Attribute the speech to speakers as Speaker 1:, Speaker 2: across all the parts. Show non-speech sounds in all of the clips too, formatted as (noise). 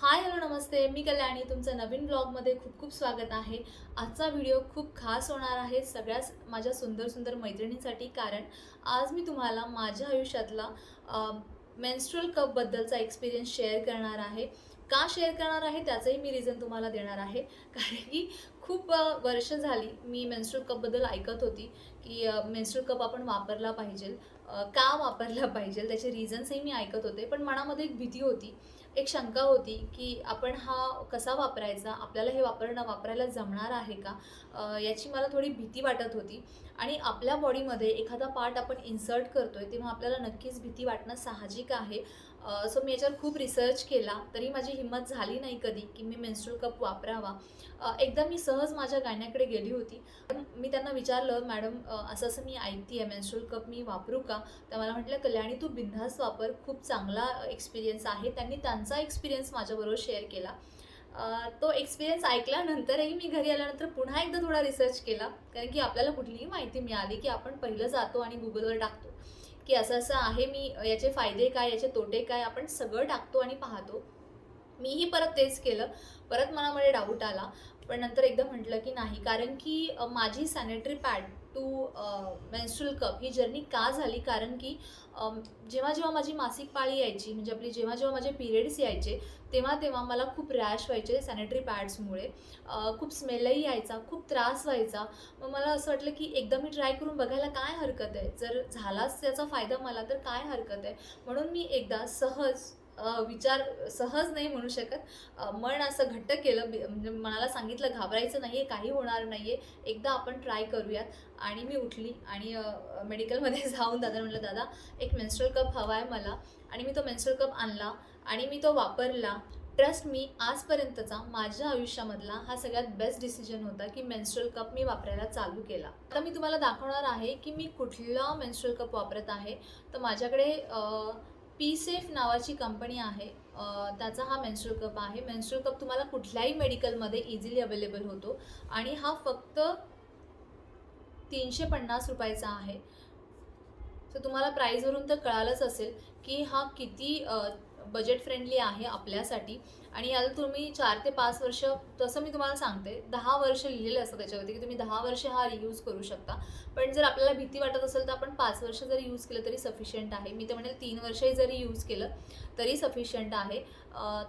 Speaker 1: Hi hello नमस्ते. मी कल्याणी. तुमचं नवीन ब्लॉगमध्ये खूप खूप स्वागत आहे. आजचा व्हिडिओ खूप खास होणार आहे सगळ्याच माझ्या सुंदर सुंदर मैत्रिणींसाठी कारण आज मी तुम्हाला माझ्या आयुष्यातला मेन्स्ट्रल कपबद्दलचा एक्सपिरियन्स शेअर करणार आहे. का शेअर करणार आहे? त्याचंही मी रिझन तुम्हाला देणार आहे. कारण की खूप वर्ष झाली मी मेन्स्ट्रल कपबद्दल ऐकत होती की मेन्स्ट्रल कप आपण वापरला पाहिजे. का वापरला पाहिजे? त्याचे रिझन्सही मी ऐकत होते. पण मनामध्ये एक भीती होती. एक शंका होती की आपण हा कसा वापरायचा? आपल्याला हे वापरणं वापरायला जमणार आहे का? याची मला थोडी भीती वाटत होती. आणि आपल्या बॉडीमध्ये एखादा पार्ट आपण इन्सर्ट करतोय तेव्हा आपल्याला नक्कीच भीती वाटणं साहजिक आहे. सो मी याच्यावर खूप रिसर्च केला. तरी माझी हिंमत झाली नाही कधी की मी मेन्स्ट्रुअल कप वापरावा. एकदा मी सहज माझ्या गाण्याकडे गेली होती. पण मी त्यांना विचारलं मॅडम असं असं मी ऐकते आहे मेन्स्ट्रल कप मी वापरू का? तर मला म्हटलं कल्याणी तू बिनधास्त वापर. खूप चांगला एक्सपिरियन्स आहे. त्यांनी त्यांचा एक्सपिरियन्स माझ्याबरोबर शेअर केला. तो एक्सपिरियन्स ऐकल्यानंतरही मी घरी आल्यानंतर पुन्हा एकदा थोडा रिसर्च केला. कारण की आपल्याला कुठलीही माहिती मिळाली की आपण पहिलं जातो आणि गुगलवर टाकतो. की असं असं आहे मी याचे फायदे काय याचे तोटे काय आपण सगळं टाकतो आणि पाहतो. मीही परत तेच केलं. परत मनामध्ये डाऊट आला. पण नंतर एकदा म्हटलं की नाही. कारण की माझी sanitary pad to menstrual cup he journey का झाली? कारण की जेव्हा जेव्हा माझी मासिक पाळी यायची म्हणजे आपली जेव्हा जेव्हा माझे पिरियड्स यायचे तेव्हा तेव्हा मला खूप रॅश व्हायचे सॅनिटरी पॅड्समुळे खूप स्मेलही यायचा खूप त्रास व्हायचा. मग मला असं वाटलं की एकदा मी ट्राय करून बघायला काय हरकत आहे? जर झालाच त्याचा फायदा मला तर काय हरकत आहे? म्हणून मी एकदा सहज विचार सहज नाही म्हणू शकत. मन असं घट्ट केलं म्हणजे मनाला सांगितलं घाबरायचं नाही आहे काही होणार नाही आहे एकदा आपण ट्राय करूयात. आणि मी उठली आणि मेडिकलमध्ये (laughs) जाऊन दादा म्हटलं दादा एक मेन्स्ट्रल कप हवा आहे मला. आणि मी तो मेन्स्ट्रल कप आणला आणि मी तो वापरला. ट्रस्ट मी आजपर्यंतचा माझ्या आयुष्यामधला हा सगळ्यात बेस्ट डिसिजन होता की मेन्स्ट्रल कप मी वापरायला चालू केला. आता मी तुम्हाला दाखवणार आहे की मी कुठला मेन्स्ट्रल कप वापरत आहे. तर माझ्याकडे पी सेफ नावाची कंपनी आहे. त्याचा हा मेन्स्ट्रल कप आहे. मेन्स्ट्रल कप तुम्हाला कुठल्याही मेडिकलमध्ये इझिली अवेलेबल होतो. आणि हा फक्त तीनशे पन्नास रुपयाचा आहे. तर तुम्हाला प्राईजवरून तर कळालंच असेल की हा किती बजेट फ्रेंडली आहे आपल्यासाठी. आणि याला तुम्ही चार ते पाच वर्ष तसं मी तुम्हाला सांगते दहा वर्ष लिहिलेलं असतं त्याच्यावरती की तुम्ही दहा वर्ष हा रियूज करू शकता. पण जर आपल्याला भीती वाटत असेल तर आपण पाच वर्ष जरी यूज केलं तरी सफिशियंट आहे. मी तर म्हणेल तीन वर्षही जरी यूज केलं तरी सफिशियंट आहे.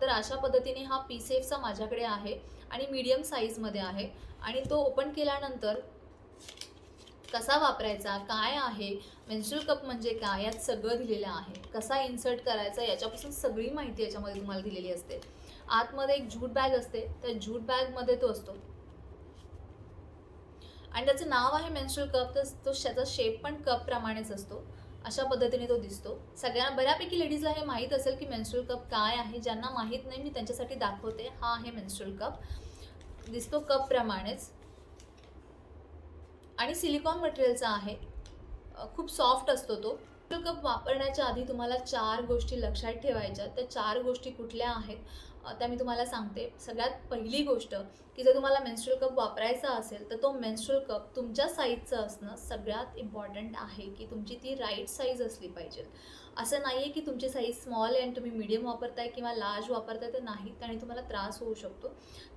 Speaker 1: तर अशा पद्धतीने हा पी सेफचा माझ्याकडे आहे आणि मीडियम साईजमध्ये आहे. आणि तो ओपन केल्यानंतर कसा वापरायचा काय आहे मेन्स्ट्रल कप म्हणजे काय यात सगळं दिलेलं आहे. कसा इन्सर्ट करायचा याच्यापासून सगळी माहिती याच्यामध्ये तुम्हाला दिलेली असते. आतमध्ये एक झूट बॅग असते त्या झूट बॅगमध्ये तो असतो. आणि त्याचं नाव आहे मेन्स्ट्रल कप तर तो त्याचा शेप पण कप प्रमाणेच असतो. अशा पद्धतीने तो दिसतो. सगळ्यांना बऱ्यापैकी लेडीजला हे माहीत असेल की मेन्स्ट्रल कप काय आहे. ज्यांना माहीत नाही मी त्यांच्यासाठी दाखवते. हा आहे मेन्स्ट्रल कप दिसतो कप प्रमाणेच. आणि सिलिकॉन मटेरियलचा आहे. खूप सॉफ्ट असतो तो. कप वापरण्याच्या आधी तुम्हाला चार गोष्टी लक्षात ठेवायच्या त्या चार गोष्टी कुठल्या आहेत त्या मी तुम्हाला सांगते. सगळ्यात पहिली गोष्ट की जर तुम्हाला मेन्स्ट्रल कप वापरायचा असेल तर तो मेन्स्ट्रल कप तुमच्या साईजचं असणं सगळ्यात इम्पॉर्टंट आहे की तुमची ती राईट साईज असली पाहिजे. असं नाही आहे की तुमची साईज स्मॉल आहे आणि तुम्ही मीडियम वापरताय किंवा लार्ज वापरताय तर नाही आणि तुम्हाला त्रास होऊ शकतो.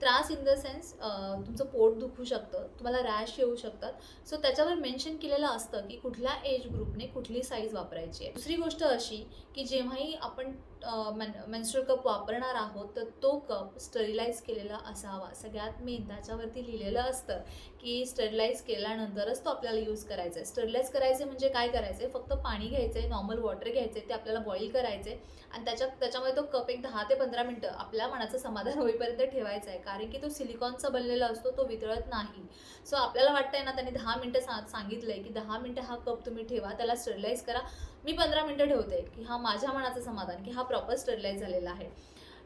Speaker 1: त्रास इन द सेन्स तुमचं पोट दुखू शकतं तुम्हाला रॅश येऊ शकतात. सो त्याच्यावर मेन्शन केलेलं असतं की कुठल्या एज ग्रुपने कुठली साईज वापरायची आहे. दुसरी गोष्ट अशी की जेव्हाही आपण मेन्स्ट्रल कप वापरणार आहोत तर तो कप स्टरिलाइज केलेला असावा. सगळ्यात मी त्याच्यावरती लिहिलेलं असतं की स्टरिलाइज केल्यानंतरच तो आपल्याला यूज करायचा आहे स्टरिलाइज करायचे म्हणजे काय करायचं आहे फक्त पाणी घ्यायचं आहे नॉर्मल वॉटर घ्यायचं आहे ते आपल्याला बॉईल करायचं आहे आणि त्याच्यात त्याच्यामध्ये तो कप एक दहा ते पंधरा मिनटं आपल्या मनाचं समाधान (laughs) होईपर्यंत ठेवायचा आहे कारण की तो सिलिकॉनचा बनलेला असतो तो वितळत नाही. सो आपल्याला वाटतंय ना त्यांनी दहा मिनटं सा सांगितलं आहे की दहा मिनटं हा कप तुम्ही ठेवा त्याला स्टरिलाइज करा. मी पंधरा मिनटं ठेवते की हा माझ्या मनाचं समाधान की हा प्रॉपर स्टरिलाइज झालेला आहे.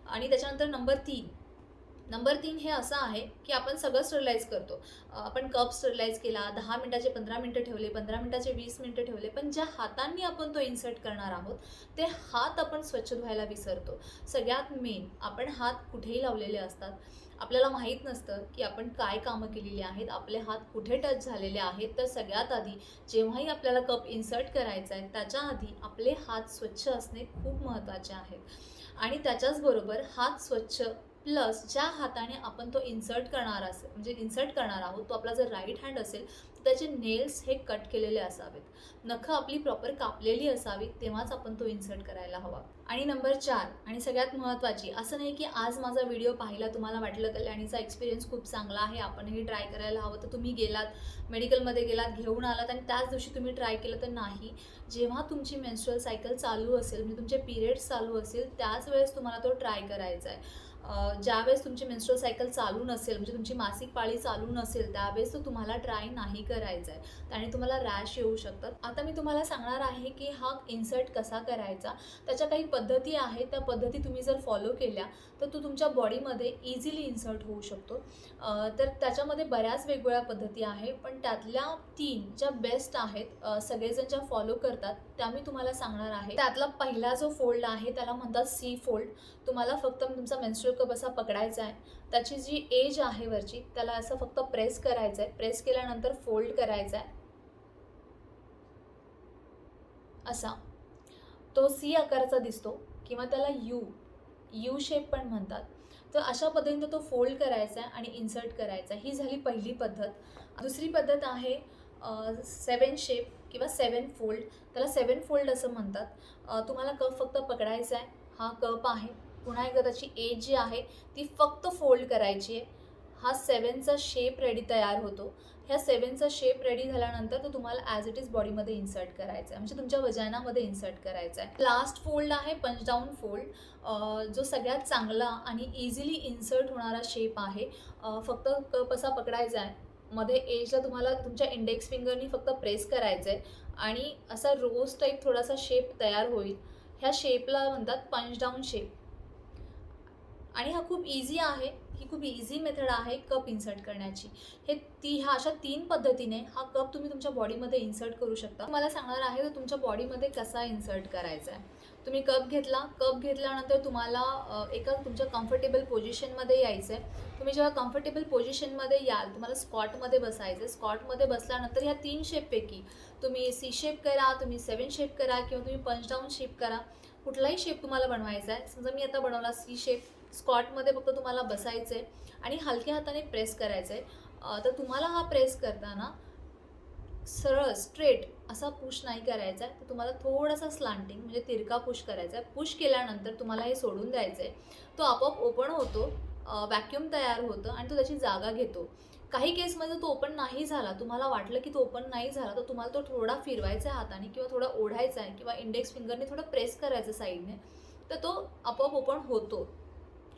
Speaker 1: आणि त्याच्यानंतर नंबर तीन. नंबर तीन हे असं आहे की आपण सगळं स्टरलाइज करतो. आपण कप स्टरलाइज केला दहा मिनटाचे पंधरा मिनटं ठेवले पंधरा मिनटाचे वीस मिनटं ठेवले पण ज्या हातांनी आपण तो इन्सर्ट करणार आहोत ते हात आपण स्वच्छ धुवायला विसरतो. सगळ्यात मेन आपण हात कुठेही लावलेले असतात. आपल्याला माहीत नसतं की आपण काय कामं केलेली आहेत आपले हात कुठे टच झालेले आहेत. तर सगळ्यात आधी जेव्हाही आपल्याला कप इन्सर्ट करायचा आहे त्याच्या आधी आपले हात स्वच्छ असणे खूप महत्त्वाचे आहेत. आणि त्याच्याचबरोबर हात स्वच्छ प्लस ज्या हाताने आपण तो इन्सर्ट करणार असेल म्हणजे इन्सर्ट करणार आहोत तो आपला जर राईट हँड असेल तर त्याचे नेल्स हे कट केलेले असावेत. नखं आपली प्रॉपर कापलेली असावी तेव्हाच आपण तो इन्सर्ट करायला हवा. आणि नंबर चार आणि सगळ्यात महत्त्वाची असं नाही की आज माझा व्हिडिओ पाहिला तुम्हाला वाटलं कल्याणीचा एक्सपिरियन्स खूप चांगला आहे आपणही ट्राय करायला हवं तर तुम्ही गेलात मेडिकलमध्ये गेलात घेऊन आलात आणि त्याच दिवशी तुम्ही ट्राय केलं तर नाही. जेव्हा तुमची मेन्स्ट्रुअल सायकल चालू असेल म्हणजे तुमचे पिरियड्स चालू असेल त्याच वेळेस तुम्हाला तो ट्राय करायचा आहे. ज्यावेळेस तुमची मेन्स्ट्रल सायकल चालू नसेल म्हणजे तुमची मासिक पाळी चालू नसेल त्यावेळेस तो तुम्हाला ट्राय नाही करायचा आहे त्याने तुम्हाला रॅश येऊ शकतात. आता मी तुम्हाला सांगणार आहे की हा इन्सर्ट कसा करायचा. त्याच्या काही पद्धती आहेत. त्या पद्धती तुम्ही जर फॉलो केल्या तर तो तुमच्या बॉडीमध्ये इझिली इन्सर्ट होऊ शकतो. तर त्याच्यामध्ये बऱ्याच वेगवेगळ्या पद्धती आहे पण त्यातल्या तीन ज्या बेस्ट आहेत सगळेजण ज्या फॉलो करतात त्या मी तुम्हाला सांगणार आहे. त्यातला पहिला जो फोल्ड आहे त्याला म्हणतात सी फोल्ड तुम्हाला फक्त तुमचा मेन्स्ट्रल कप असा पकडायचा आहे त्याची जी एज आहे वरची त्याला असं फक्त प्रेस करायचं आहे. प्रेस केल्यानंतर फोल्ड करायचा आहे. असा. तो सी आकाराचा दिसतो किंवा त्याला यू यू शेप पण म्हणतात. तर अशा पद्धतीने तो फोल्ड करायचा आहे आणि इन्सर्ट करायचा आहे. ही झाली पहिली पद्धत. दुसरी पद्धत आहे सेवन शेप किंवा सेवन फोल्ड त्याला सेवन फोल्ड असं म्हणतात. तुम्हाला कप फक्त पकडायचा आहे. हा कप आहे. पुन्हा एकदा त्याची एज जी आहे ती फक्त फोल्ड करायची आहे. हा सेवनचा शेप रेडी तयार होतो. ह्या सेवनचा शेप रेडी झाल्यानंतर तो तुम्हाला ॲज इट इज बॉडीमध्ये इन्सर्ट करायचा आहे. म्हणजे तुमच्या वजनामध्ये इन्सर्ट करायचा आहे. लास्ट फोल्ड आहे पंच डाऊन फोल्ड जो सगळ्यात चांगला आणि इझिली इन्सर्ट होणारा शेप आहे फक्त कप असा पकडायचा आहे. मध्ये एजला तुम्हाला तुमच्या इंडेक्स फिंगरनी फक्त प्रेस करायचं आहे. आणि असा रोज टाईप थोडासा शेप तयार होईल. ह्या शेपला म्हणतात पंच डाऊन शेप आणि हा खूप इझी आहे. ही खूप इझी मेथड आहे कप इन्सर्ट करण्याची. हे ती ह्या अशा तीन पद्धतीने हा कप तुम्ही तुमच्या बॉडीमध्ये इन्सर्ट करू शकता. मला सांगणार आहे तर तुमच्या बॉडीमध्ये कसा इन्सर्ट करायचा आहे तुम्ही कप घेतला कप घेतल्यानंतर तुम्हाला एका तुमच्या कम्फर्टेबल पोझिशनमध्ये यायचं आहे तुम्ही जेव्हा कम्फर्टेबल पोझिशनमध्ये याल तुम्हाला स्कॉटमध्ये बसायचं आहे स्कॉटमध्ये बसल्यानंतर ह्या तीन शेपपैकी तुम्ही सी शेप करा तुम्ही सेवन शेप करा किंवा तुम्ही पंच डाऊन शेप करा. कुठलाही शेप तुम्हाला बनवायचा आहे समजा मी आता बनवला सी शेप स्कॉटमध्ये फक्त तुम्हाला बसायचं आहे आणि हलक्या हाताने प्रेस करायचं आहे तर तुम्हाला हा प्रेस करताना सरळ स्ट्रेट असा पुश नाही करायचा आहे तर तुम्हाला थोडासा स्लांटिंग म्हणजे तिरका पुश करायचा आहे पुश केल्यानंतर तुम्हाला हे सोडून द्यायचं आहे तो आपोआप ओपन होतो वॅक्यूम तयार होतं आणि तो त्याची जागा घेतो. काही केसमध्ये तो ओपन नाही झाला तुम्हाला वाटलं की तो ओपन नाही झाला तर तुम्हाला तो थोडा फिरवायचा आहे हाताने किंवा थोडा ओढायचा आहे किंवा इंडेक्स फिंगरने थोडं प्रेस करायचं साईडने तर तो आपोआप ओपन होतो.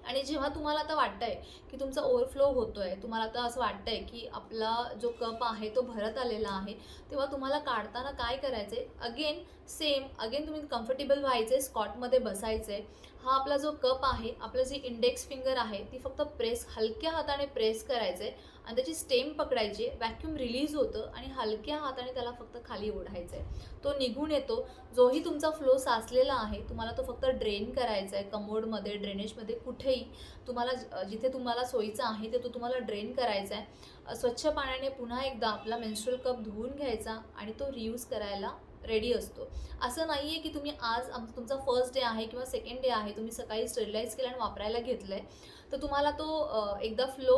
Speaker 1: आणि जेव्हा तुम्हाला आता वाटतंय की तुमचा ओव्हरफ्लो होतोय तुम्हाला आता असं वाटतंय की आपला जो कप आहे तो भरत आलेला आहे तेव्हा तुम्हाला काढताना काय करायचंय? अगेन सेम अगेन तुम्ही कम्फर्टेबल व्हायचे स्कॉटमध्ये बसायचे हा आपला जो कप आहे आपलं जी इंडेक्स फिंगर आहे ती फक्त प्रेस हलक्या हाताने प्रेस करायचे आणि त्याची स्टेम पकडायची व्हॅक्यूम रिलीज होतं आणि हलक्या हाताने त्याला फक्त खाली ओढायचं आहे तो निघून येतो. जोही तुमचा फ्लो साचलेला आहे. तुम्हाला तो फक्त ड्रेन करायचा आहे कमोडमध्ये ड्रेनेजमध्ये कुठेही. तुम्हाला जिथे तुम्हाला सोयीचं आहे ते तो तुम्हाला ड्रेन करायचा आहे स्वच्छ पाण्याने पुन्हा एकदा आपला मेन्स्ट्रल कप धुवून घ्यायचा आणि तो रियूज करायला रेडी असतो. असं नाही आहे की तुम्ही आज आम तुमचा फर्स्ट डे आहे किंवा सेकंड डे आहे तुम्ही सकाळी स्टेरिलाईज केलं आणि वापरायला घेतलं आहे तर तुम्हाला तो एकदा फ्लो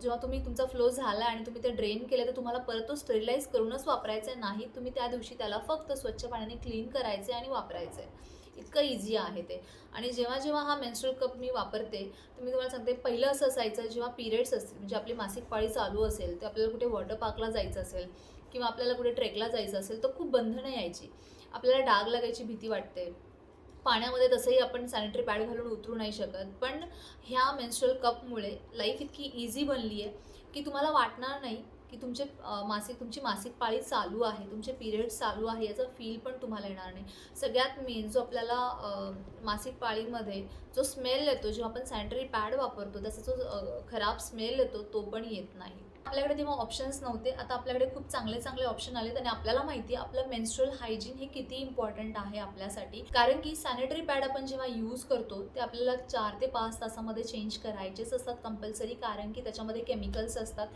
Speaker 1: जेव्हा तुम्ही तुमचा फ्लो झाला आणि तुम्ही ते ड्रेन केलं तर तुम्हाला परत तो स्टेरिलाईज करूनच वापरायचा आहे नाही तुम्ही त्या दिवशी त्याला फक्त स्वच्छ पाण्याने क्लीन करायचे आणि वापरायचं आहे इतकं इझी आहे ते. आणि जेव्हा जेव्हा हा मेन्स्ट्रल कप मी वापरते तर मी तुम्हाला सांगते पहिलं असं असायचं जेव्हा पिरियड्स असतील म्हणजे आपली मासिक पाळी चालू असेल तर आपल्याला कुठे वॉटर पार्कला जायचं असेल किंवा आपल्याला कुठे ट्रेकला जायचं असेल तर खूप बंधनं यायची. आपल्याला डाग लागायची भीती वाटते. पाण्यामध्ये तसंही आपण सॅनिटरी पॅड घालून उतरू नाही शकत. पण ह्या मेन्स्ट्रल कपमुळे लाईफ इतकी इझी बनली आहे की तुम्हाला वाटणार नाही की तुमचे मासिक तुमची मासिक पाळी चालू आहे. तुमचे पिरियड्स चालू आहे याचा फील पण तुम्हाला येणार नाही. सगळ्यात मेन जो आपल्याला मासिक पाळीमध्ये जो स्मेल येतो जेव्हा आपण सॅनिटरी पॅड वापरतो त्याचा जो खराब स्मेल येतो तो पण येत नाही. आपल्याकडे तेव्हा ऑप्शन्स नव्हते. आता आपल्याकडे खूप चांगले चांगले ऑप्शन आलेत आणि आपल्याला माहिती आहे आपलं मेन्स्ट्रुअल हायजीन हे किती इम्पॉर्टंट आहे आपल्यासाठी. कारण की सॅनिटरी पॅड आपण जेव्हा यूज करतो ते आपल्याला चार ते पाच तासामध्ये चेंज करायचेच असतात कंपल्सरी कारण की त्याच्यामध्ये केमिकल्स असतात.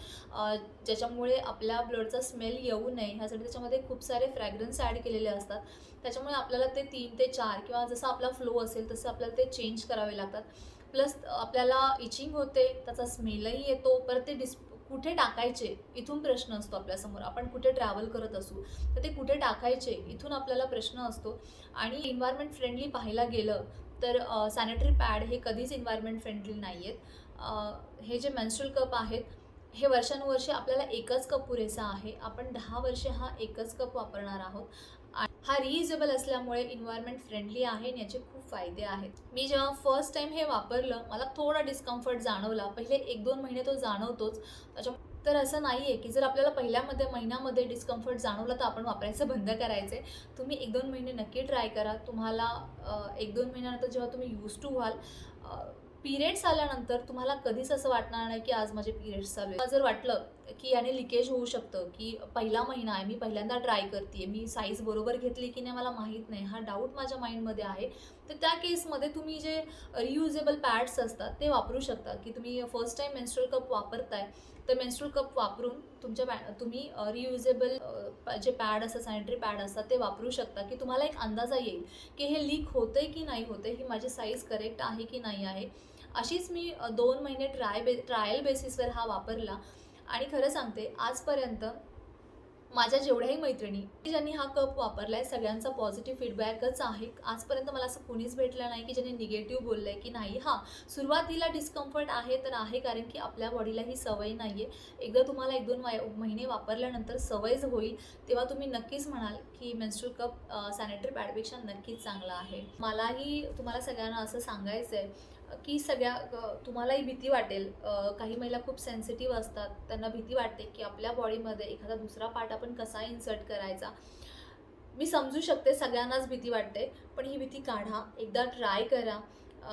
Speaker 1: ज्याच्यामुळे आपल्या ब्लडचा स्मेल येऊ नये ह्यासाठी त्याच्यामध्ये खूप सारे फ्रॅग्रन्स ॲड केलेले असतात. त्याच्यामुळे आपल्याला ते तीन ते चार किंवा जसा आपला फ्लो असेल तसं आपल्याला ते चेंज करावे लागतात. प्लस आपल्याला इचिंग होते त्याचा स्मेलही येतो परत ते डिस कुठे टाकायचे इथून प्रश्न असतो आपल्यासमोर. आपण कुठे ट्रॅव्हल करत असू तर ते कुठे टाकायचे इथून आपल्याला प्रश्न असतो. आणि इन्व्हायरमेंट फ्रेंडली पाहायला गेलं तर सॅनिटरी पॅड हे कधीच इन्व्हायरमेंट फ्रेंडली नाही आहेत हे जे मेन्स्ट्रल कप आहेत हे वर्षानुवर्षे आपल्याला एकच कप पुरेसा आहे. आपण दहा वर्षे हा एकच कप वापरणार आहोत. हा रियुजेबल असल्यामुळे इन्व्हायरमेंट फ्रेंडली आहे आणि याचे खूप फायदे आहेत. मी जेव्हा फर्स्ट टाइम हे वापरलं मला थोडा डिस्कम्फर्ट जाणवला. पहिले एक दोन महिने तो जाणवतोच. त्याच्या तर असं नाही आहे की जर आपल्याला पहिल्यामध्ये महिन्यामध्ये डिस्कम्फर्ट जाणवलं तर आपण वापरायचं बंद करायचे तुम्ही एक दोन महिने नक्की ट्राय करा. तुम्हाला एक दोन महिन्यानंतर जेव्हा तुम्ही यूज टू व्हाल पिरियड्स आल्यानंतर तुम्हाला कधीच असं वाटणार नाही की आज माझे पिरियड्स चालू आहे जर वाटलं की याने लिकेज होऊ शकतं की पहिला महिना आहे मी पहिल्यांदा ट्राय करते मी साईज बरोबर घेतली की नाही मला माहीत नाही हा डाऊट माझ्या माइंडमध्ये आहे तर त्या केसमध्ये तुम्ही जे रियुजेबल पॅड्स असतात ते वापरू शकता. की तुम्ही फर्स्ट टाईम मेन्स्ट्रल कप वापरताय तर मेन्स्ट्रल कप वापरून तुमच्या पॅ तुम्ही रियुजेबल जे पॅड असतात सॅनिटरी पॅड असतात ते वापरू शकता. की तुम्हाला एक अंदाजा येईल की हे लीक होतंय की नाही होतंय ही माझी साईज करेक्ट आहे की नाही आहे. अशीच मी दोन महिने ट्राय बे ट्रायल बेसिसवर हा वापरला. आणि खरं सांगते आजपर्यंत माझ्या जेवढ्याही मैत्रिणी ज्यांनी हा कप वापरला आहे सगळ्यांचा पॉझिटिव्ह फीडबॅकच आहे. आजपर्यंत मला असं कुणीच भेटलं नाही की ज्याने निगेटिव्ह बोललं आहे की नाही. हां सुरुवातीला डिस्कम्फर्ट आहे तर आहे कारण की आपल्या बॉडीला ही सवय नाही आहे एकदा तुम्हाला एक दोन महिने वापरल्यानंतर सवयच होईल. तेव्हा तुम्ही नक्कीच म्हणाल की मेन्स्ट्रुअल कप सॅनिटरी पॅडपेक्षा नक्कीच चांगला आहे. मलाही तुम्हाला सगळ्यांना असं सांगायचं आहे की सगळ्या तुम्हालाही भीती वाटेल. काही महिला खूप सेन्सिटिव्ह असतात. त्यांना भीती वाटते की आपल्या बॉडीमध्ये एखादा दुसरा पार्ट आपण कसा इन्सर्ट करायचा. मी समजू शकते सगळ्यांनाच भीती वाटते पण ही भीती काढा. एकदा ट्राय करा.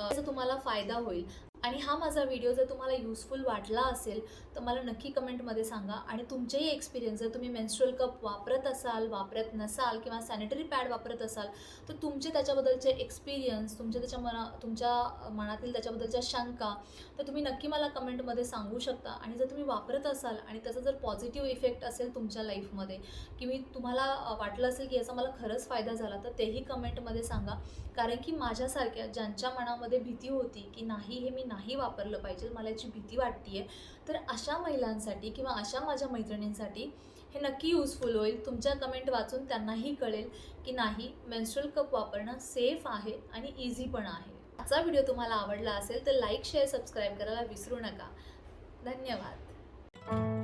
Speaker 1: असं तुम्हाला फायदा होईल. आणि हा माझा व्हिडिओ जर तुम्हाला युजफुल वाटला असेल तर मला नक्की कमेंटमध्ये सांगा. आणि तुमचेही एक्सपिरियन्स जर तुम्ही मेन्स्ट्रुअल कप वापरत असाल वापरत नसाल किंवा सॅनिटरी पॅड वापरत असाल तर तुमचे त्याच्याबद्दलचे एक्सपिरियन्स तुमच्या त्याच्या मना तुमच्या मनातील त्याच्याबद्दलच्या शंका तर तुम्ही नक्की मला कमेंटमध्ये सांगू शकता. आणि जर तुम्ही वापरत असाल आणि त्याचा जर पॉझिटिव्ह इफेक्ट असेल तुमच्या लाईफमध्ये की मी तुम्हाला वाटलं असेल की याचा मला खरंच फायदा झाला तर तेही कमेंटमध्ये सांगा. कारण की माझ्यासारख्या ज्यांच्या मनामध्ये भीती होती की नाही हे मी नाही वापरलं पाहिजे मला याची भीती वाटते तर अशा महिलांसाठी किंवा अशा माझ्या मैत्रिणींसाठी हे नक्की युजफुल होईल. तुमच्या कमेंट वाचून त्यांनाही कळेल की नाही मेन्स्ट्रुअल कप वापरणं सेफ आहे आणि इझी पण आहे. आजचा व्हिडिओ तुम्हाला आवडला असेल तर लाईक शेअर सबस्क्राईब करायला विसरू नका. धन्यवाद.